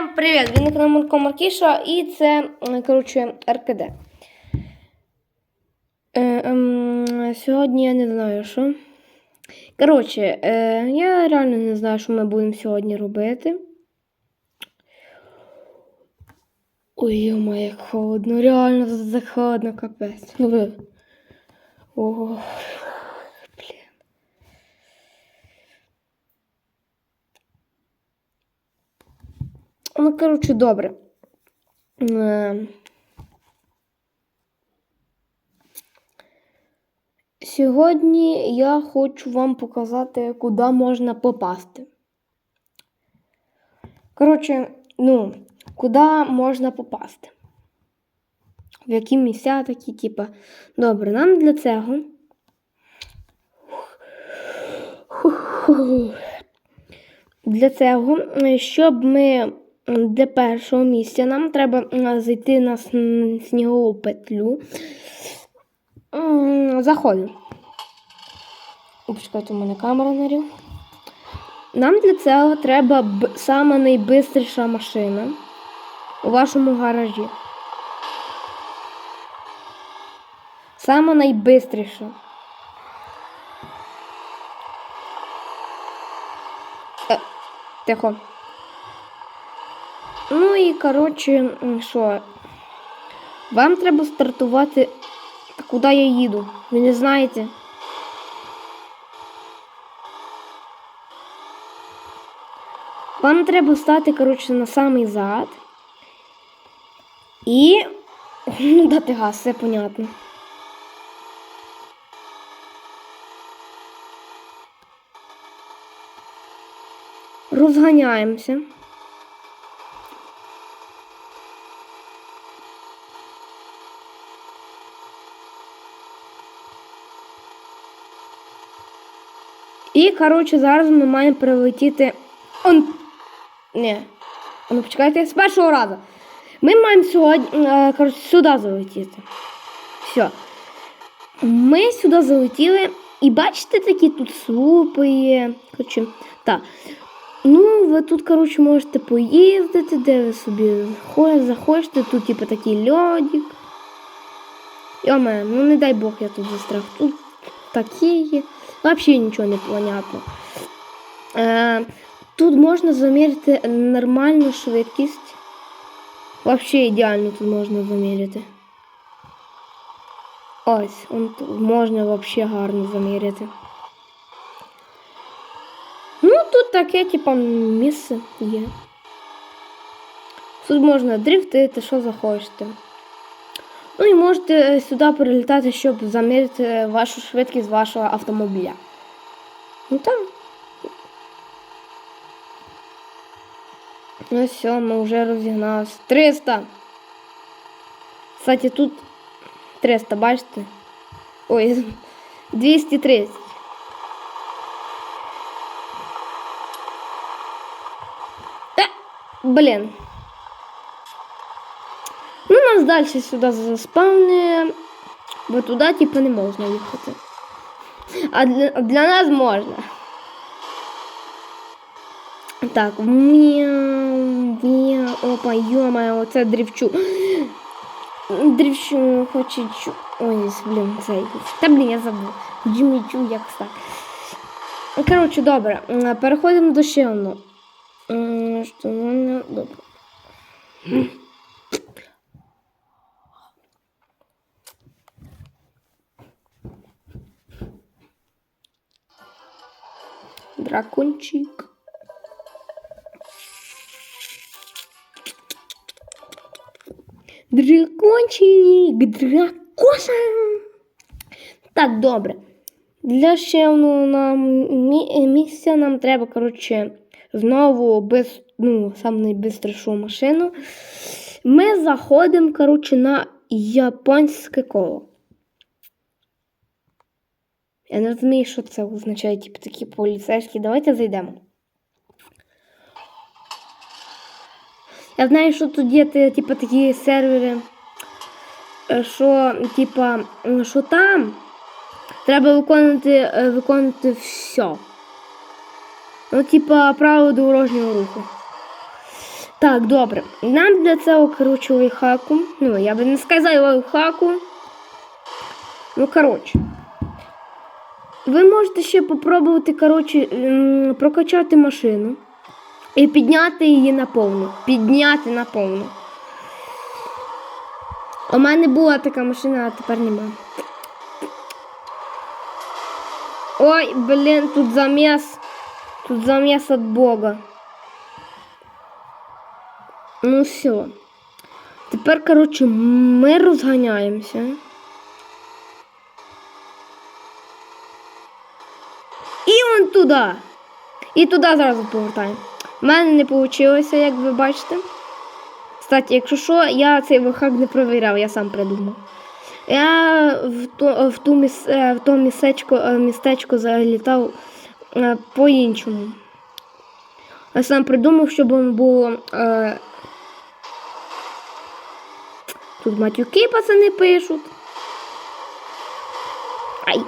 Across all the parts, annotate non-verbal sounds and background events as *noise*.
Всем привіт! Ви на Марко Маркіша і це, коротше, РКД. Е, ем, сьогодні я не знаю, що. Коротше, е, я реально не знаю, що ми будемо сьогодні робити. Ой, йома, як холодно, реально холодно, капець. Ого. Ну, коротше, добре. Е, Сьогодні я хочу вам показати, куди можна попасти. Коротше, ну, куди можна попасти. В які місця такі, типа. Добре, нам для цього. Для цього, е, щоб ми для першого місця нам треба зайти на снігову петлю. Заходимо. Почекайте, у мене камера нарів. Нам для цього треба сама найбистріша машина у вашому гаражі. Сама найбистріша. Е, Тихо. Ну і коротше, що? Вам треба стартувати. Та куди я їду? Ви не знаєте? Вам треба стати, коротше, на самий зад. І. *laughs* Ну, дати газ, все понятно. Розганяємося. І, коротше, зараз ми маємо прилетіти. Он... Ні. Ну, почекайте, з першого разу. Ми маємо сьогодні, е, коротше, сюди залетіти. Все. Ми сюди залетіли. І бачите, такі тут слупи є. Коротше, так. Ну, ви тут, коротше, можете поїздити, де ви собі захочете. Тут, типу, такий льодик. Йоме, ну не дай Бог, я тут застряг. Тут такі є. Взагалі нічого не понятно. Е, тут можна заміряти нормальну швидкість. Взагалі ідеально тут можна заміряти. Ось, он можна взагалі гарно заміряти. Ну, тут таке, типа, місце є. Тут можна дрифтити, що захочете. Ну і можете сюди прилітати, щоб заміряти вашу швидкість вашого автомобіля. Ну так. Ну все, ми вже розігналися. 300. Кстати, тут 300, бачите? Ой, *laughs* 230. Е, блін. Ну, нас далі сюди заспавнює, бо туди, типу, не можна їхати. А для, для нас можна. Так, мяу, мяу, опа, йома, оце дрівчу. Дрівчу, хоче чу. Ой, блін, цей. Та блін, я забув. Джиммі чу, як так. Коротше, добре, переходимо до ще одного. Що в добре. Дракончик. Дракончик, дракоша. Так, добре. Для ще одного нам місця нам треба, коротше, знову без, ну, сам найбистрішу машину. Ми заходимо, коротше, на японське коло. Я не розумію, що це означає, типу, такі поліцейські. Давайте зайдемо. Я знаю, що тут є ти- типу, такі сервери, е, що, типа, м, що там треба виконувати, е, виконувати все. Ну, типа, правила дорожнього руху. Так, добре. Нам для цього, коротше, лайфхаку. Ну, я би не сказав лайфхаку. Ну, коротше. Ви можете ще попробувати, коротше, прокачати машину і підняти її на повну. Підняти на повну. У мене була така машина, а тепер нема. Ой, блін, тут заміс. Тут заміс від Бога. Ну все. Тепер, коротше, ми розганяємося. І вон туди. І туди зразу повертаємо. У мене не вийшло, як ви бачите. Кстати, якщо що, я цей вихак не провіряв, я сам придумав. Я в то, в ту е, в то містечко, е, містечко залітав е, по-іншому. Я сам придумав, щоб воно було. Тут матюки пацани пишуть. Ай.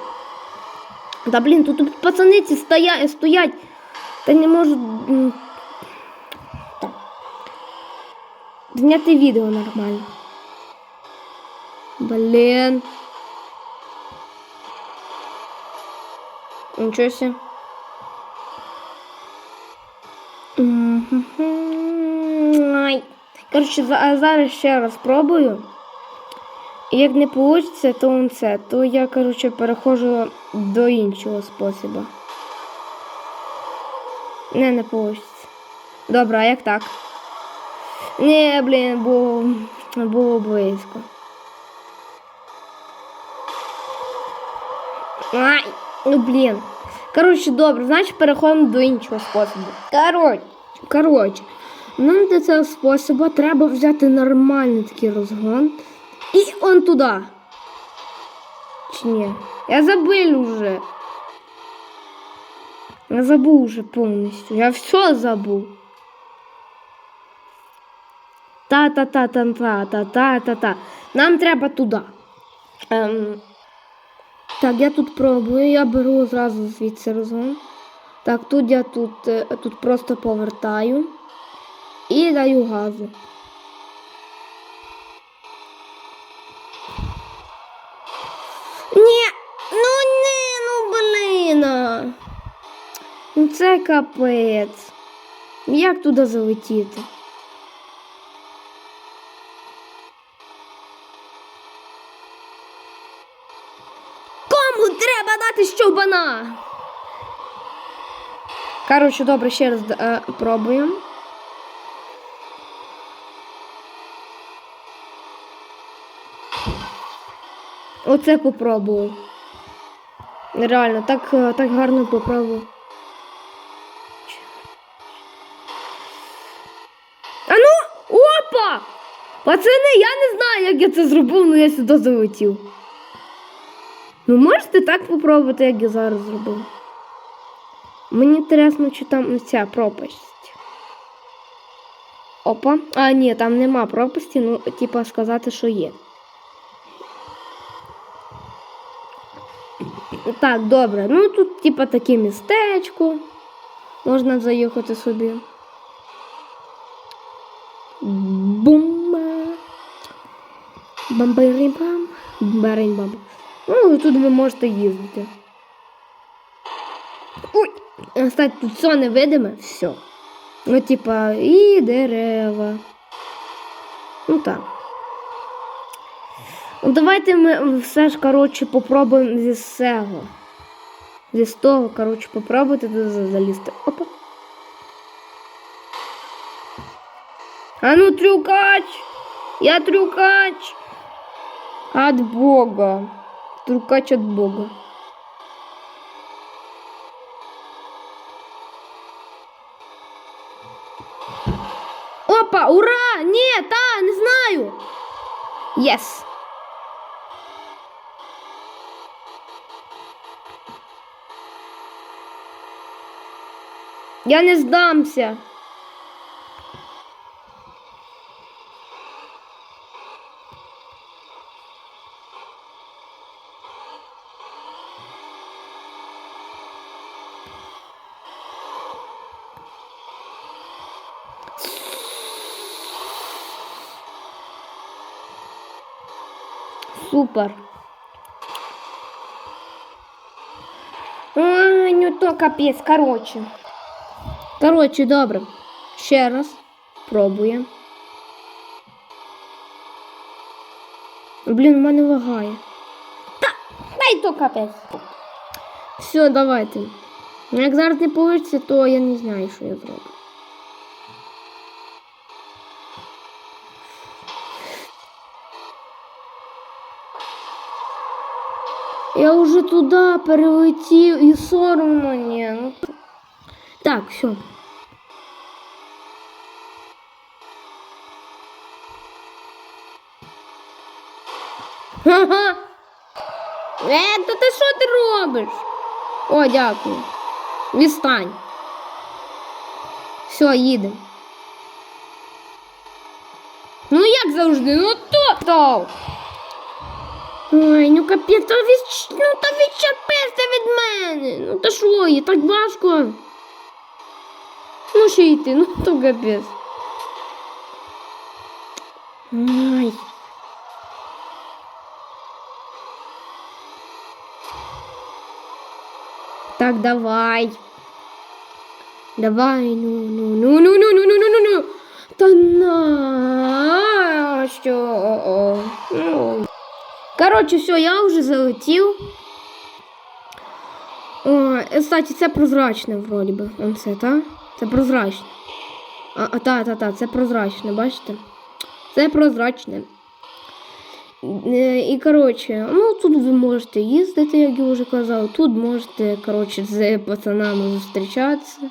Да блін, тут, тут пацани ці стоять, стоять. Та не можуть. Так. Зняти відео нормально. Блін. Нічого себе. Коротше, зараз ще раз спробую. Як не вийде, то он це, то я, коротше, переходжу до іншого способу. Не, не вийде. Добре, а як так? Не, блін, було, було близько. Ай, ну блін. Коротше, добре, значить переходимо до іншого способу. Коротше, коротше, нам для цього способу треба взяти нормальний такий розгон. І он туди. Чи? Я забыл уже. Я забув уже повністю. Я все забув. Та-та-та-та-та-та-та-та-та. Нам треба туди. Ем, так, я тут пробую, я беру зразу звідси розгон. Так, тут я тут, е, тут просто повертаю і даю газу. Ні, ну ні, ну блін. Ну це капець. Як туди залетіти? Кому треба дати щобана? Коротше, добре, ще раз е, пробуємо. Оце попробував. Реально, так, е, так гарно попробував. А ну, опа! Пацани, я не знаю, як я це зробив, але я сюди залетів. Ну, можете так попробувати, як я зараз зробив. Мені інтересно, чи там ця пропасть. Опа. А, ні, там нема пропасті, ну, типа сказати, що є. Так, добре. Ну тут, типа, таке містечко. Можна заїхати собі. Бумба. Бамбарим-бам. Бамбарим-бам. Ну, тут ви можете їздити. Ой! Кстати, тут все невидиме, все. Ну, типа, і дерева. Ну так. Ну, давайте ми все ж, коротше, попробуємо зі всього. Зі з того, коротше, попробуйте туди залізти. Опа. А ну, трюкач! Я трюкач! От Бога. Трюкач от Бога. Опа, ура! Ні, та, не знаю. Єс. Я не сдамся. Супер. Ой, ну то капец, короче. Коротше, добре. Ще раз пробуємо. Блін, в мене лагає. Та, дай то капець. Все, давайте. Як зараз не вийде, то я не знаю, що я зроблю. Я вже туди перелетів і соромно мені. Ну, так, все. Ха-ха. Е, то ти що ти робиш? О, дякую. Відстань. Все, їдемо. Ну як завжди, ну то то. Ой, ну капець, та від, ну та відчепися від мене. Ну та що, є так важко. Ну ще йти, ну *laughs* то капець. Ой. Так, давай. Давай, ну, ну, ну, ну, ну, ну, ну, ну, ну, ну. Та на що? Коротше, все, я вже залетів. О, кстати, це прозрачне вроді би. Он це, та? Це прозрачне. А, а та, та, та, це прозрачне, бачите? Це прозрачне. Е, І коротше, ну тут ви можете їздити, як я вже казав. Тут можете, коротше, з пацанами зустрічатися.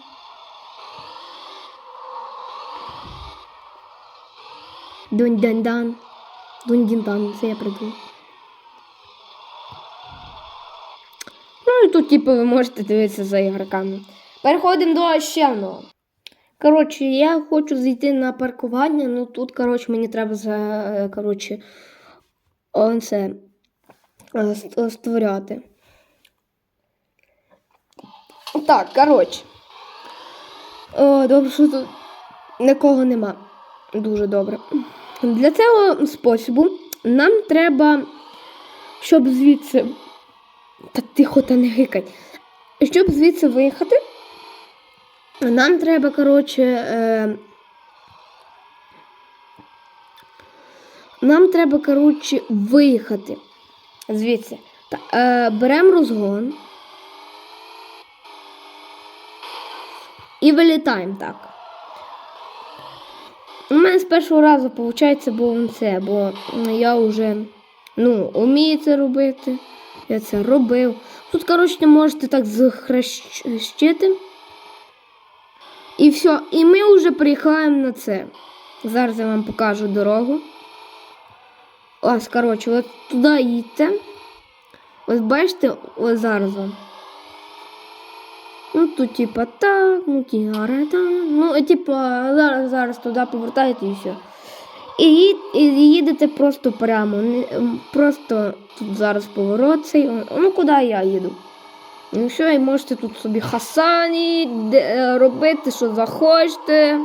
Дунь-дан-дан. Дунь-дін-дан, це я придумав. Ну і тут, типу, ви можете дивитися за ігроками. Переходимо до ще одного. Коротше, я хочу зайти на паркування, ну тут, коротше, мені треба за, е, коротше, це е, створяти. Так, коротше. О, добре, що тут нікого нема. Дуже добре. Для цього способу нам треба, щоб звідси. Та тихо, та не гикать. Щоб звідси виїхати, нам треба, коротше. Е... Нам треба, коротше, виїхати звідси. Та, е, беремо розгон. І вилітаємо так. У мене з першого разу виходить, бо це, бо я вже ну, вмію це робити. Я це робив. Тут, коротше, можете так захрещити. І все. І ми вже приїхаємо на це. Зараз я вам покажу дорогу. Ось, коротше, от туди їдьте. Ось бачите, ось зараз. Ну, тут, типа, так, ну, тіара, так. Ну, типа, зараз, зараз туди повертаєте і все. І, і їдете просто прямо. Просто тут зараз поворот цей. Ну, куди я їду? Ну, все, і можете тут собі хасані де, е, робити, що захочете.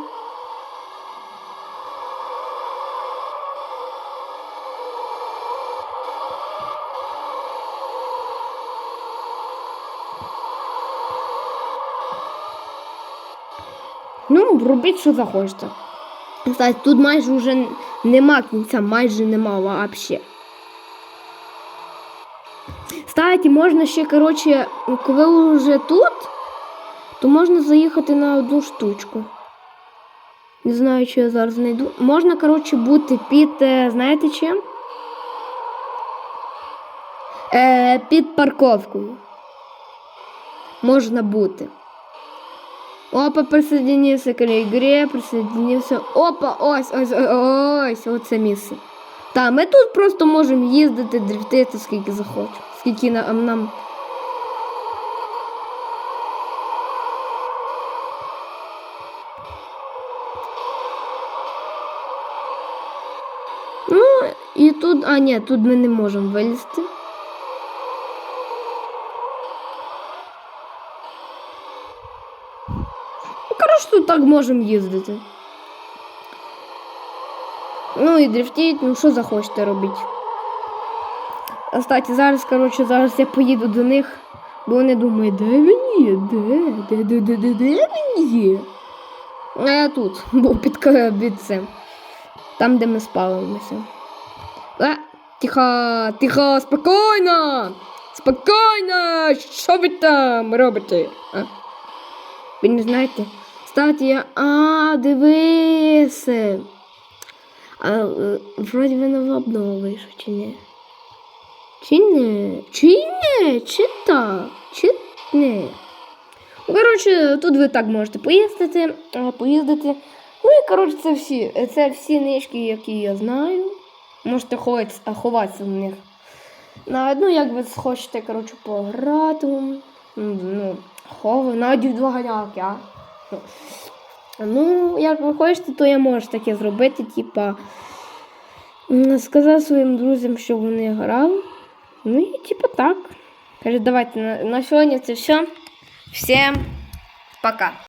Ну, робіть, що захочете. Кстати, тут майже вже нема кінця, майже нема вообще. Кстати, можна ще, коротше, коли вже тут, то можна заїхати на одну штучку. Не знаю, чи я зараз знайду. Можна, коротше, бути під, е, знаєте чим? Е, під парковкою. Можна бути. Опа, присоединився к ігрі, присоединився. Опа, ось, ось, ось, ось, оце місце. Та, ми тут просто можемо їздити, дрифтити, скільки захочемо. Скільки нам. нам... Ну, і тут. А, ні, тут ми не можемо вилізти. Ну, коротше, тут так можемо їздити. Ну і дрифтіть, ну що захочете робити. Кстати, зараз, коротше, зараз я поїду до них, бо вони думають, де він є? Де? Де, де, де, де, де він є? А я тут, *laughs* бо під, цим. Там, де ми спалимося. А, тихо, тихо, спокійно! Спокійно! Що ви там робите? А? Ви не знаєте? Кстати, я. А, дивися. А, е, вроді ви нова обнова вийшов, чи ні? Чи не? Чи не? Чи так? Чи не? Ну, коротше, тут ви так можете поїздити, е, поїздити. Ну і коротше, це всі. Це всі нишки, які я знаю. Можете ховатися, в них. Одну, як ви хочете, коротше, пограти. Ну, хову, навіть в доганяки, а. Ну. Ну, як ви хочете, то я можу таке зробити, типа. Сказав своїм друзям, що вони грали. Ну і типа так. Каже, давайте на, на сьогодні це все. Всім пока.